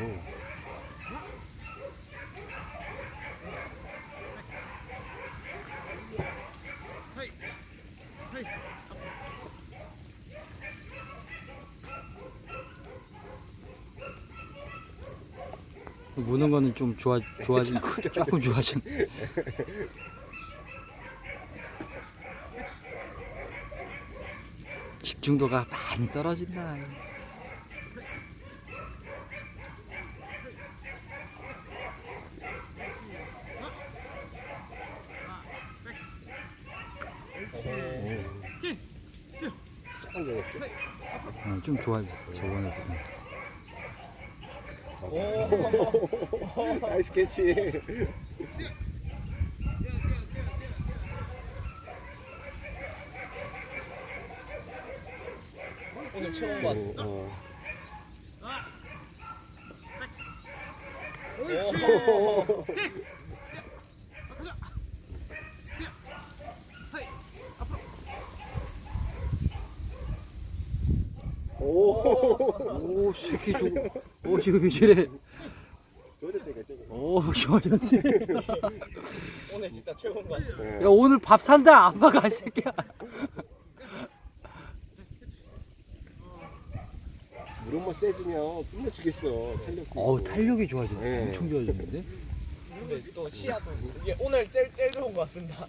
오. 무는 거는 좀 좋아 좋아진 조금 좋아진. 집중도가 많이 떨어진다. 어, 좀 좋아졌어 저번에 나이스 캐치. 오늘 처음 봤어. 어. 오. 오. 오 새끼 저오 지금 이래. 오 좋아졌네. 오늘 진짜 최고인 것 같아. 네. 야 오늘 밥 산다 아빠가 이 새끼야. 물 한번 세주면 끝내주겠어. 탄력. 어우 탄력이 좋아졌네. 네. 엄청 좋아졌는데. 근데 또 시야도 이게 오늘 제일 제일 좋은 것 같습니다.